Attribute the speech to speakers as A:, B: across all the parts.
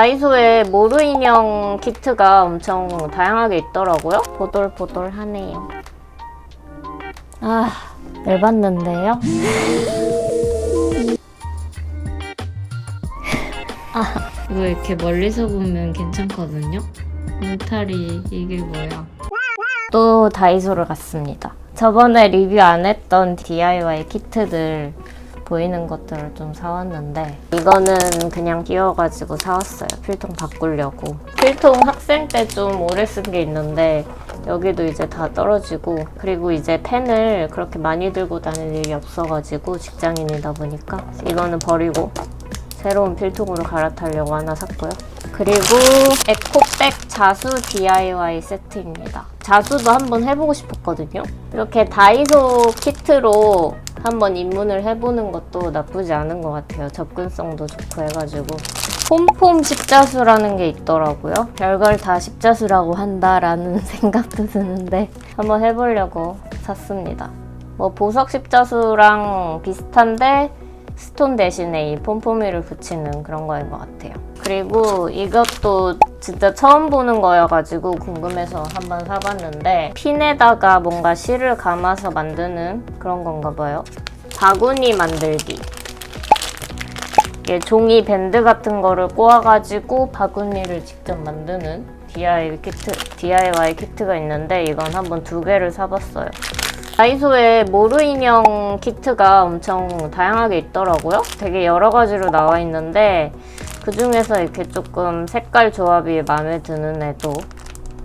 A: 다이소에 모루 인형 키트가 엄청 다양하게 있더라고요. 보돌보돌하네요. 아, 열받는데요? 아, 이거 이렇게 멀리서 보면 괜찮거든요? 울타리, 이게 뭐야? 또 다이소를 갔습니다. 저번에 리뷰 안 했던 DIY 키트들 보이는 것들을 좀 사왔는데 이거는 그냥 끼워가지고 사왔어요. 필통 바꾸려고. 필통 학생 때 좀 오래 쓴 게 있는데 여기도 이제 다 떨어지고 그리고 이제 펜을 그렇게 많이 들고 다닐 일이 없어가지고 직장인이다 보니까 이거는 버리고 새로운 필통으로 갈아타려고 하나 샀고요. 그리고 에코백 자수 DIY 세트입니다. 자수도 한번 해보고 싶었거든요. 이렇게 다이소 키트로 한번 입문을 해보는 것도 나쁘지 않은 것 같아요. 접근성도 좋고 해가지고. 폼폼 십자수라는 게 있더라고요. 별걸 다 십자수라고 한다라는 생각도 드는데 한번 해보려고 샀습니다. 뭐 보석 십자수랑 비슷한데 스톤 대신에 이 폼포미를 붙이는 그런 거인 것 같아요. 그리고 이것도 진짜 처음 보는 거여가지고 궁금해서 한번 사봤는데 핀에다가 뭔가 실을 감아서 만드는 그런 건가 봐요. 바구니 만들기. 이게 종이 밴드 같은 거를 꼬아가지고 바구니를 직접 만드는 DIY 키트, DIY 키트가 있는데 이건 한번 두 개를 사봤어요. 다이소에 모루 인형 키트가 엄청 다양하게 있더라고요. 되게 여러 가지로 나와 있는데 그 중에서 이렇게 조금 색깔 조합이 마음에 드는 애도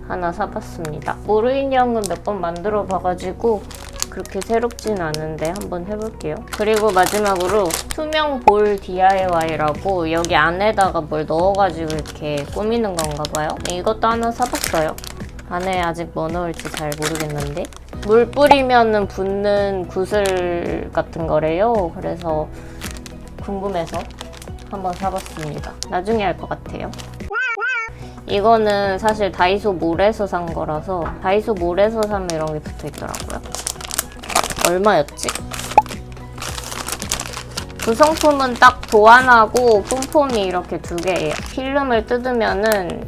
A: 하나 사봤습니다. 모루 인형은 몇 번 만들어 봐가지고 그렇게 새롭진 않은데 한번 해볼게요. 그리고 마지막으로 투명 볼 DIY라고 여기 안에다가 뭘 넣어가지고 이렇게 꾸미는 건가 봐요. 이것도 하나 사봤어요. 안에 아직 뭐 넣을지 잘 모르겠는데 물 뿌리면은 붙는 구슬 같은 거래요. 그래서 궁금해서 한번 사봤습니다. 나중에 할 것 같아요. 이거는 사실 다이소 몰에서 산 거라서 다이소 몰에서 사면 이런 게 붙어 있더라고요. 얼마였지? 구성품은 딱 도안하고 폼폼이 이렇게 두 개예요. 필름을 뜯으면은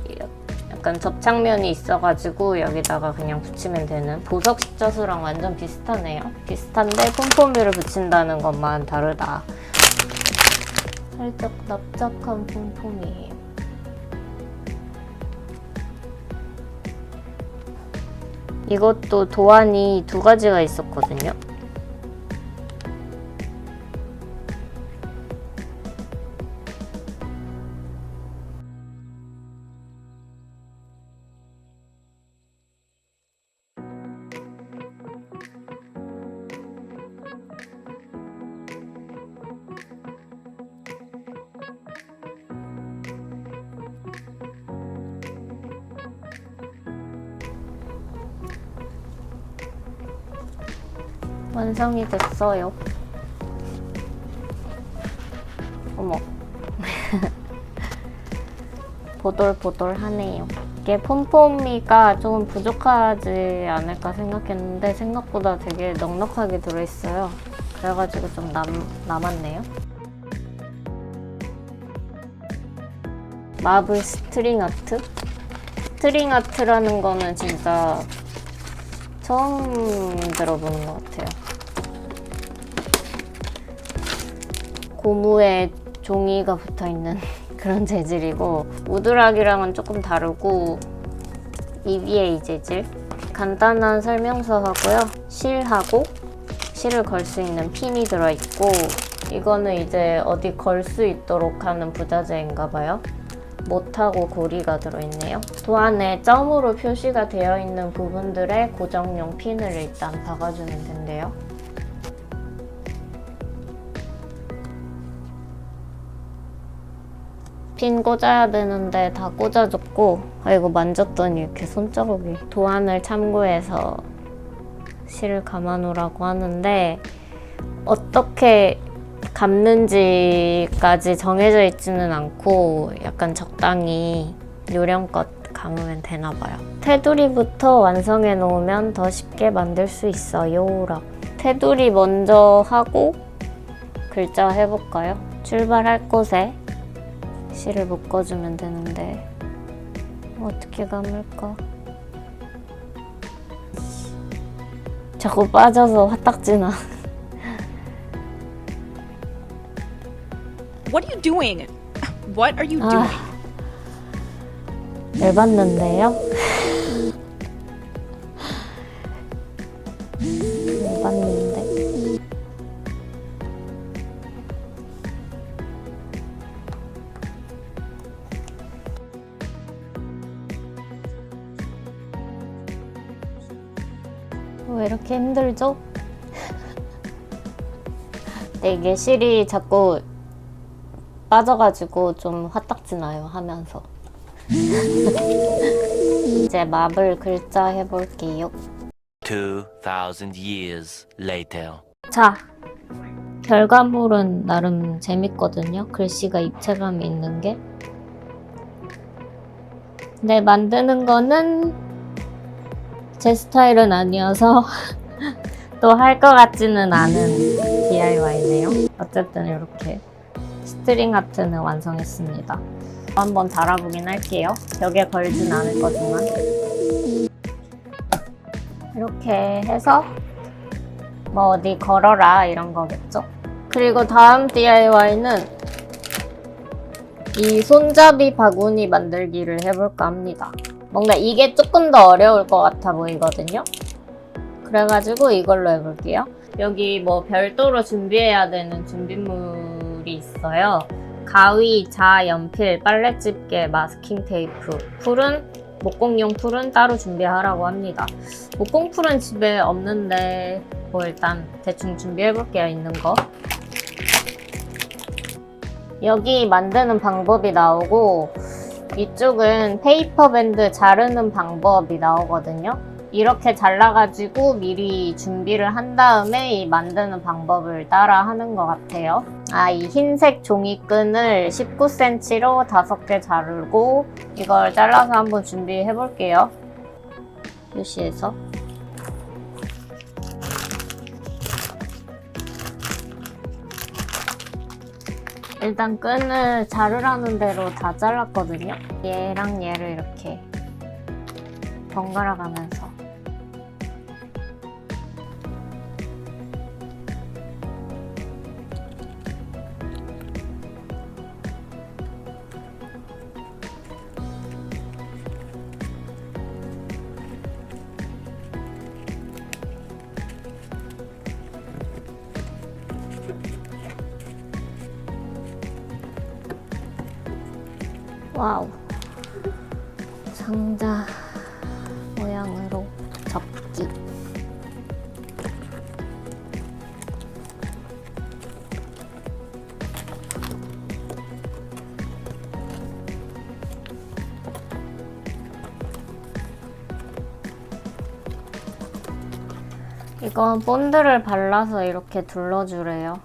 A: 약간 접착면이 있어가지고 여기다가 그냥 붙이면 되는 보석 십자수랑 완전 비슷하네요. 비슷한데 폼폼이를 붙인다는 것만 다르다. 살짝 납작한 폼폼이에요. 이것도 도안이 두 가지가 있었거든요. 완성이 됐어요. 어머. 보돌보돌하네요. 이게 폼폼이가 조금 부족하지 않을까 생각했는데 생각보다 되게 넉넉하게 들어있어요. 그래가지고 좀 남, 남았네요. 마블 스트링 아트? 스트링 아트라는 거는 진짜 처음 들어보는 것 같아요. 고무에 종이가 붙어 있는 그런 재질이고 우드락이랑은 조금 다르고 EVA 재질. 간단한 설명서 하고요. 실하고 실을 걸 수 있는 핀이 들어있고 이거는 이제 어디 걸 수 있도록 하는 부자재인가 봐요. 못하고 고리가 들어있네요. 도안에 점으로 표시가 되어 있는 부분들에 고정용 핀을 일단 박아주면 된대요. 핀 꽂아야 되는데 다 꽂아줬고 아 이거 만졌더니 이렇게 손자국이 도안을 참고해서 실을 감아놓으라고 하는데 어떻게 감는지까지 정해져 있지는 않고 약간 적당히 요령껏 감으면 되나 봐요. 테두리부터 완성해 놓으면 더 쉽게 만들 수 있어요. 라고. 테두리 먼저 하고 글자 해볼까요? 출발할 곳에 실을 묶어주면 되는데 어떻게 감을까? 자꾸 빠져서 화딱지나.
B: What are you doing? What are you
A: 아.
B: doing?
A: 열받는데요? 왜 이렇게 힘들죠? 근데 이게 실이 자꾸 빠져가지고 좀 화딱지나요 하면서 이제 마블 글자 해볼게요.
C: 2,000 years later.
A: 자, 결과물은 나름 재밌거든요. 글씨가 입체감이 있는 게. 근데 만드는 거는 제 스타일은 아니어서 또 할 것 같지는 않은 DIY네요. 어쨌든 이렇게 스트링 아트는 완성했습니다. 한번 달아보긴 할게요. 벽에 걸진 않을 거지만. 이렇게 해서 뭐 어디 걸어라 이런 거겠죠. 그리고 다음 DIY는 이 손잡이 바구니 만들기를 해볼까 합니다. 뭔가 이게 조금 더 어려울 것 같아 보이거든요. 그래가지고 이걸로 해볼게요. 여기 뭐 별도로 준비해야 되는 준비물이 있어요. 가위, 자, 연필, 빨래 집게, 마스킹 테이프, 풀은 목공용 풀은 따로 준비하라고 합니다. 목공 풀은 집에 없는데 뭐 일단 대충 준비해 볼게요 있는 거. 여기 만드는 방법이 나오고 이쪽은 페이퍼 밴드 자르는 방법이 나오거든요. 이렇게 잘라가지고 미리 준비를 한 다음에 이 만드는 방법을 따라 하는 것 같아요. 아, 이 흰색 종이끈을 19cm로 5개 자르고 이걸 잘라서 한번 준비해 볼게요. 표시해서. 일단 끈을 자르라는 대로 다 잘랐거든요. 얘랑 얘를 이렇게 번갈아 가면서 이건 본드를 발라서 이렇게 둘러주래요.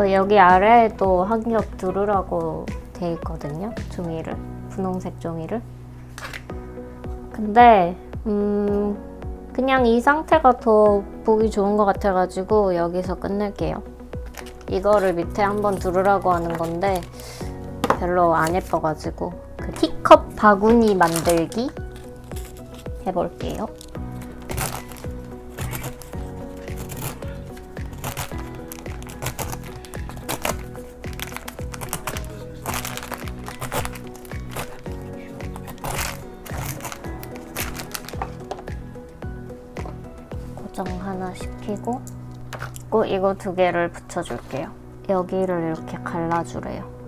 A: 또 여기 아래에 또한겹 두르라고 돼 있거든요. 종이를 분홍색 종이를. 근데 음 그냥 이 상태가 더 보기 좋은 것 같아가지고 여기서 끝낼게요. 이거를 밑에 한번 두르라고 하는 건데 별로 안 예뻐가지고 그 티컵 바구니 만들기 해볼게요. 하나 시키고 고 이거 두 개를 붙여줄게요. 여기를 이렇게 갈라주래요.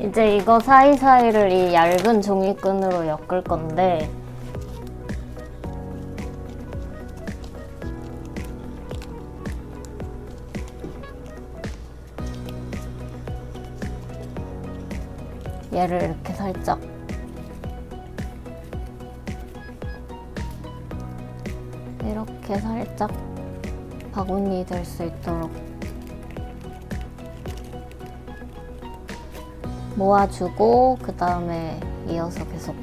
A: 이제 이거 사이사이를 이 얇은 종이끈으로 엮을 건데 얘를 이렇게 살짝 이렇게 살짝 바구니 될 수 있도록 모아주고 그 다음에 이어서 계속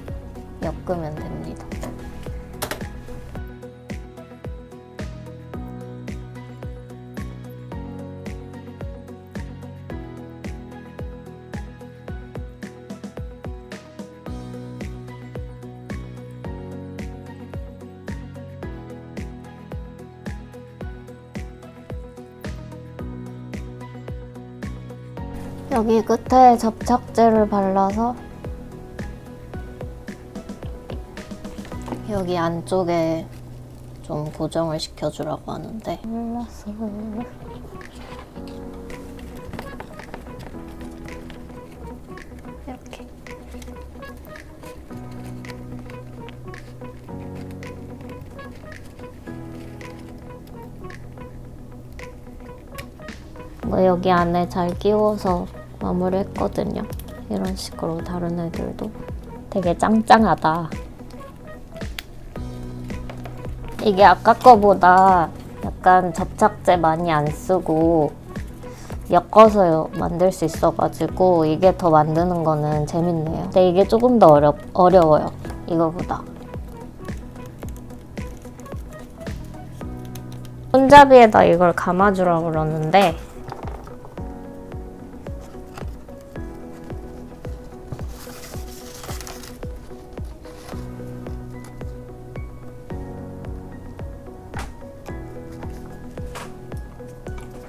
A: 엮으면 됩니다. 여기 끝에 접착제를 발라서 여기 안쪽에 좀 고정을 시켜주라고 하는데. 몰랐어. 이렇게. 뭐 여기 안에 잘 끼워서 마무리했거든요. 이런 식으로 다른 애들도 되게 짱짱하다. 이게 아까 거보다 약간 접착제 많이 안 쓰고 엮어서 만들 수 있어가지고 이게 더 만드는 거는 재밌네요. 근데 이게 조금 더 어렵, 어려워요. 이거보다. 손잡이에다 이걸 감아주라고 그러는데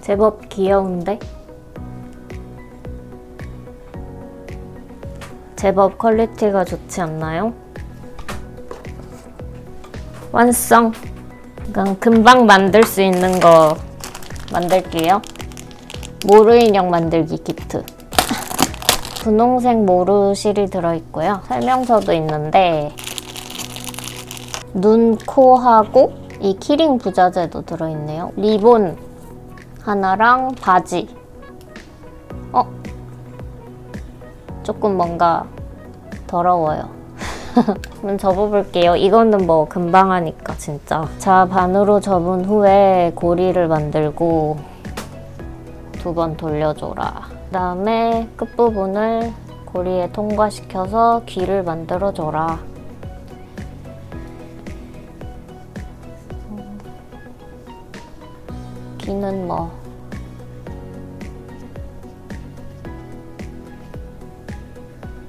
A: 제법 귀여운데? 제법 퀄리티가 좋지 않나요? 완성! 그냥 금방 만들 수 있는 거 만들게요. 모루 인형 만들기 키트. 분홍색 모루 실이 들어있고요. 설명서도 있는데 눈, 코 하고 이 키링 부자재도 들어있네요. 리본 하나랑 바지. 어? 조금 뭔가 더러워요. 한번 접어볼게요. 이거는 뭐 금방 하니까 진짜. 자, 반으로 접은 후에 고리를 만들고 두 번 돌려줘라. 그 다음에 끝부분을 고리에 통과시켜서 귀를 만들어줘라. 귀는 뭐.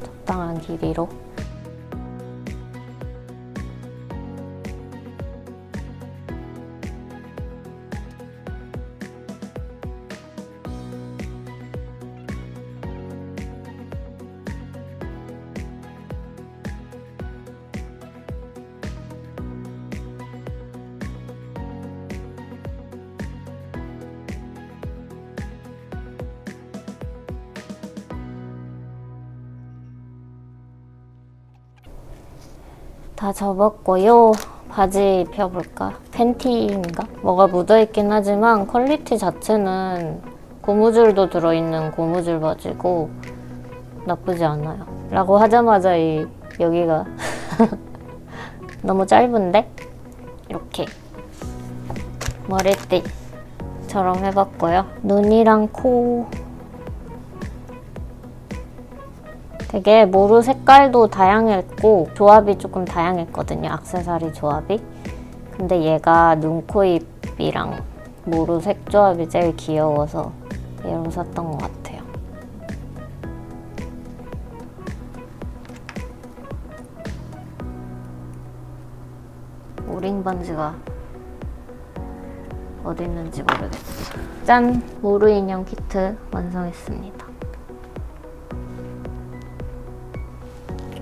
A: 적당한 길이로 다 접었고요. 바지 입혀볼까? 팬티인가? 뭐가 묻어있긴 하지만 퀄리티 자체는 고무줄도 들어있는 고무줄 바지고 나쁘지 않아요. 라고 하자마자 이 여기가 너무 짧은데? 이렇게 머리띠처럼 해봤고요. 눈이랑 코 되게 모루 색깔도 다양했고 조합이 조금 다양했거든요. 악세사리 조합이. 근데 얘가 눈, 코, 입이랑 모루 색 조합이 제일 귀여워서 얘로 샀던 것 같아요. 오링 반지가 어디 있는지 모르겠어. 짠! 모루 인형 키트 완성했습니다.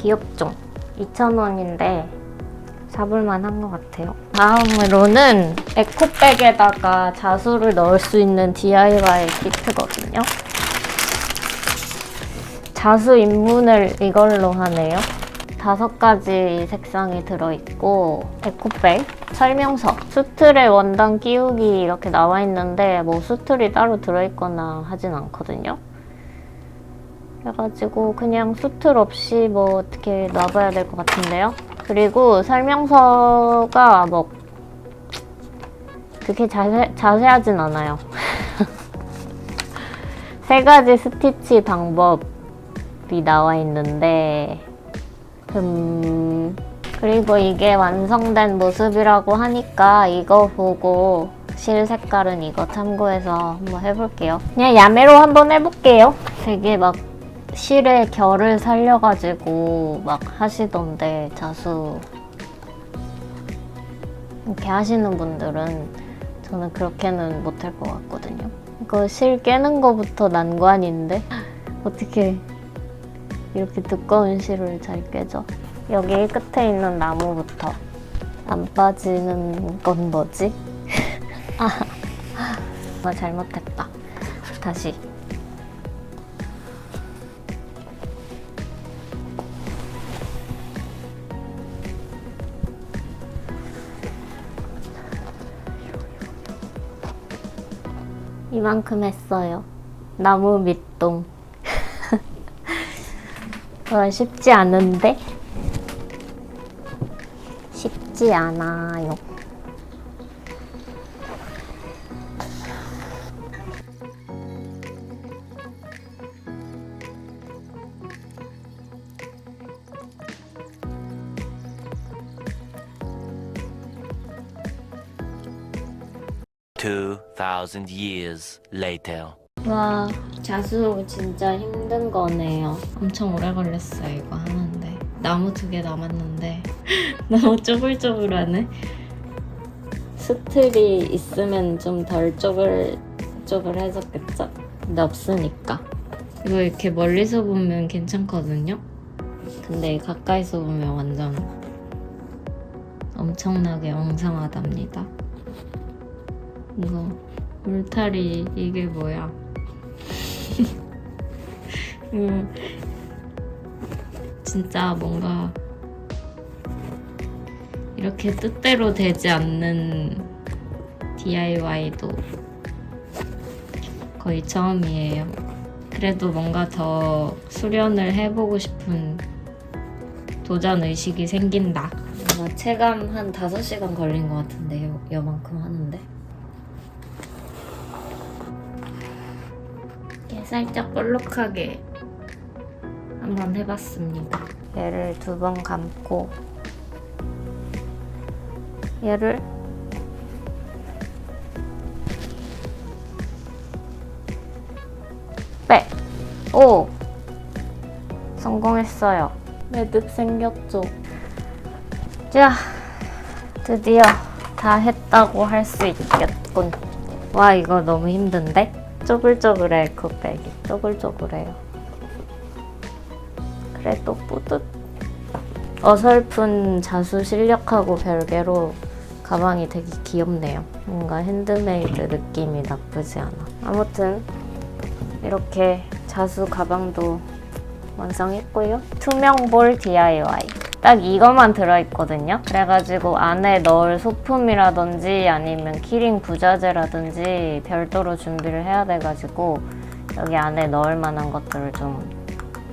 A: 귀엽죠? 2,000원인데 사볼만 한 것 같아요. 다음으로는 에코백에다가 자수를 넣을 수 있는 DIY 키트거든요. 자수 입문을 이걸로 하네요. 다섯 가지 색상이 들어있고 에코백, 설명서, 수틀에 원단 끼우기 이렇게 나와 있는데 뭐 수틀이 따로 들어있거나 하진 않거든요. 그래가지고 그냥 수틀 없이 뭐 어떻게 놔봐야 될 것 같은데요. 그리고 설명서가 뭐 그렇게 자세, 자세하진 않아요. 세 가지 스티치 방법이 나와 있는데 음, 그리고 이게 완성된 모습이라고 하니까 이거 보고 실 색깔은 이거 참고해서 한번 해볼게요. 그냥 야매로 한번 해볼게요. 되게 막 실의 결을 살려가지고 막 하시던데 자수 이렇게 하시는 분들은 저는 그렇게는 못할 것 같거든요. 이거 실 깨는 거부터 난관인데 어떻게 이렇게 두꺼운 실을 잘 깨져? 여기 끝에 있는 나무부터 안 빠지는 건 뭐지? 아, 아 잘못했다. 다시. 이만큼 했어요. 나무 밑동. 와, 쉽지 않은데? 쉽지 않아요.
C: Two thousand years later.
A: 와, 자수 진짜 힘든 거네요. 엄청 오래 걸렸어요, 이거 하는데. 나무 두 개 남았는데. 너무 쪼글쪼글하네. 스틀이 있으면 좀 덜 쪼글쪼글해졌겠죠? 근데 없으니까. 이거 이렇게 멀리서 보면 괜찮거든요? 근데 가까이서 보면 완전 엄청나게 엉성하답니다. 이거 울타리 이게 뭐야? 음, 진짜 뭔가 이렇게 뜻대로 되지 않는 DIY도 거의 처음이에요. 그래도 뭔가 더 수련을 해보고 싶은 도전 의식이 생긴다. 뭔가 체감 한 5시간 걸린 것 같은데, 요, 요만큼 하는 살짝 볼록하게 한번 해봤습니다. 얘를 두 번 감고 얘를 빼. 오! 성공했어요. 매듭 생겼죠. 자, 드디어 다 했다고 할 수 있겠군. 와, 이거 너무 힘든데? 쪼글쪼글해, 에코백이. 쪼글쪼글해요. 그래도 뿌듯. 어설픈 자수 실력하고 별개로 가방이 되게 귀엽네요. 뭔가 핸드메이드 느낌이 나쁘지 않아. 아무튼 이렇게 자수 가방도 완성했고요. 투명 볼 DIY. 딱 이것만 들어있거든요. 그래가지고 안에 넣을 소품이라든지 아니면 키링 부자재라든지 별도로 준비를 해야 돼가지고 여기 안에 넣을 만한 것들을 좀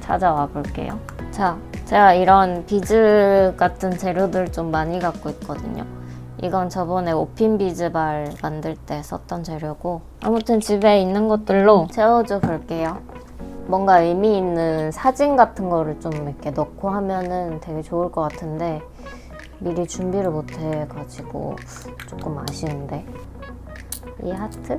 A: 찾아와 볼게요. 자, 제가 이런 비즈 같은 재료들 좀 많이 갖고 있거든요. 이건 저번에 오핀 비즈발 만들 때 썼던 재료고 아무튼 집에 있는 것들로 채워줘 볼게요. 뭔가 의미 있는 사진 같은 거를 좀 이렇게 넣고 하면은 되게 좋을 것 같은데 미리 준비를 못 해가지고 조금 아쉬운데 이 하트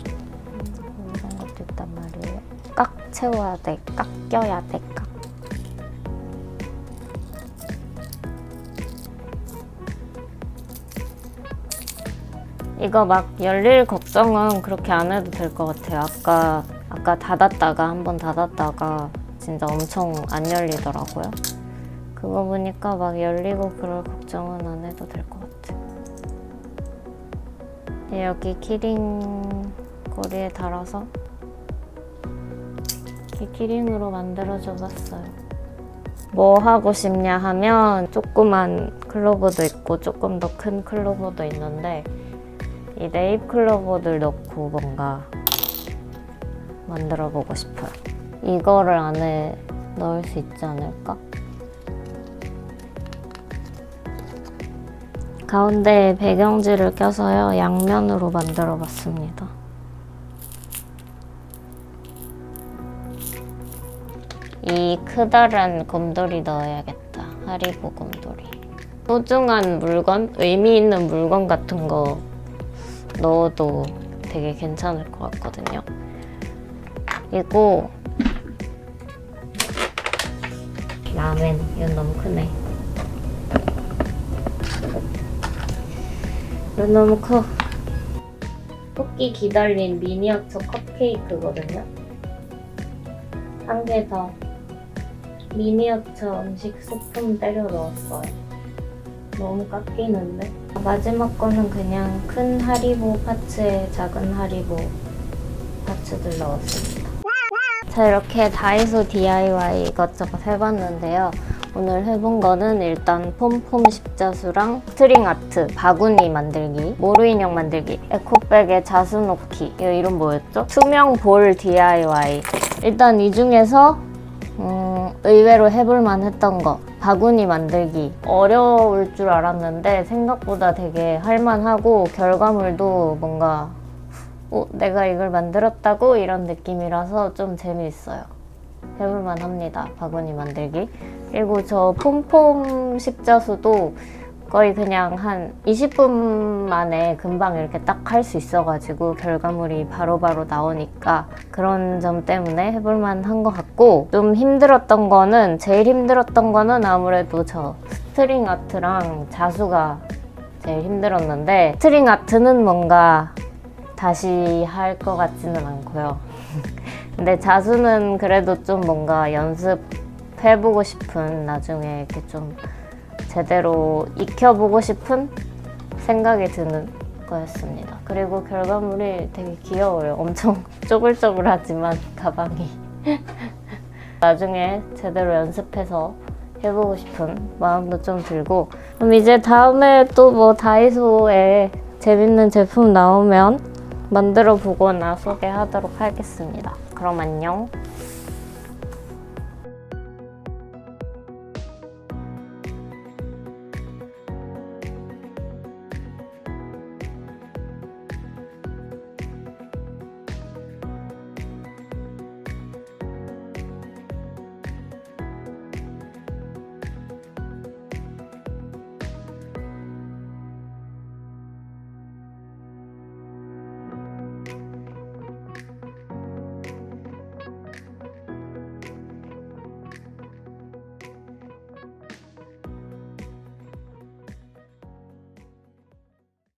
A: 음, 이런 것도 있단 말이에요. 꽉 채워야 돼, 꽉 껴야 돼, 꽉. 이거 막 열릴 걱정은 그렇게 안 해도 될 것 같아요. 아까 아까 닫았다가 한 번 닫았다가 진짜 엄청 안 열리더라고요. 그거 보니까 막 열리고 그럴 걱정은 안 해도 될 것 같아요. 여기 키링 고리에 달아서 이렇게 키링으로 만들어줘 봤어요. 뭐 하고 싶냐 하면 조그만 클로버도 있고 조금 더 큰 클로버도 있는데 이 네잎 클로버들 넣고 뭔가 만들어 보고 싶어요. 이거를 안에 넣을 수 있지 않을까? 가운데 배경지를 껴서요 양면으로 만들어 봤습니다. 이 크다란 곰돌이 넣어야겠다. 하리보 곰돌이. 소중한 물건, 의미 있는 물건 같은 거 넣어도 되게 괜찮을 것 같거든요. 그리고 라멘, 이건 너무 크네. 이건 너무 커. 토끼 기다린 미니어처 컵케이크거든요. 한 개 더. 미니어처 음식 소품 때려 넣었어요. 너무 깎이는데? 마지막 거는 그냥 큰 하리보 파츠에 작은 하리보 파츠들 넣었습니다. 자, 이렇게 다이소 DIY 이것저것 해봤는데요. 오늘 해본 거는 일단 폼폼 십자수랑 스트링 아트, 바구니 만들기, 모루 인형 만들기, 에코백에 자수 놓기, 이 이름 뭐였죠? 투명 볼 DIY. 일단 이 중에서 음, 의외로 해볼만 했던 거 바구니 만들기. 어려울 줄 알았는데 생각보다 되게 할만하고 결과물도 뭔가 어, 내가 이걸 만들었다고? 이런 느낌이라서 좀 재미있어요. 해볼만 합니다 바구니 만들기. 그리고 저 폼폼 십자수도 거의 그냥 한 20분 만에 금방 이렇게 딱 할 수 있어가지고 결과물이 바로 바로 나오니까 그런 점 때문에 해볼만 한 것 같고 좀 힘들었던 거는 제일 힘들었던 거는 아무래도 저 스트링 아트랑 자수가 제일 힘들었는데 스트링 아트는 뭔가 다시 할 것 같지는 않고요. 근데 자수는 그래도 좀 뭔가 연습해보고 싶은 나중에 이렇게 좀 제대로 익혀보고 싶은 생각이 드는 거였습니다. 그리고 결과물이 되게 귀여워요. 엄청 쪼글쪼글하지만 가방이 나중에 제대로 연습해서 해보고 싶은 마음도 좀 들고 그럼 이제 다음에 또 뭐 다이소에 재밌는 제품 나오면 만들어 보거나 소개하도록 하겠습니다. 그럼 안녕.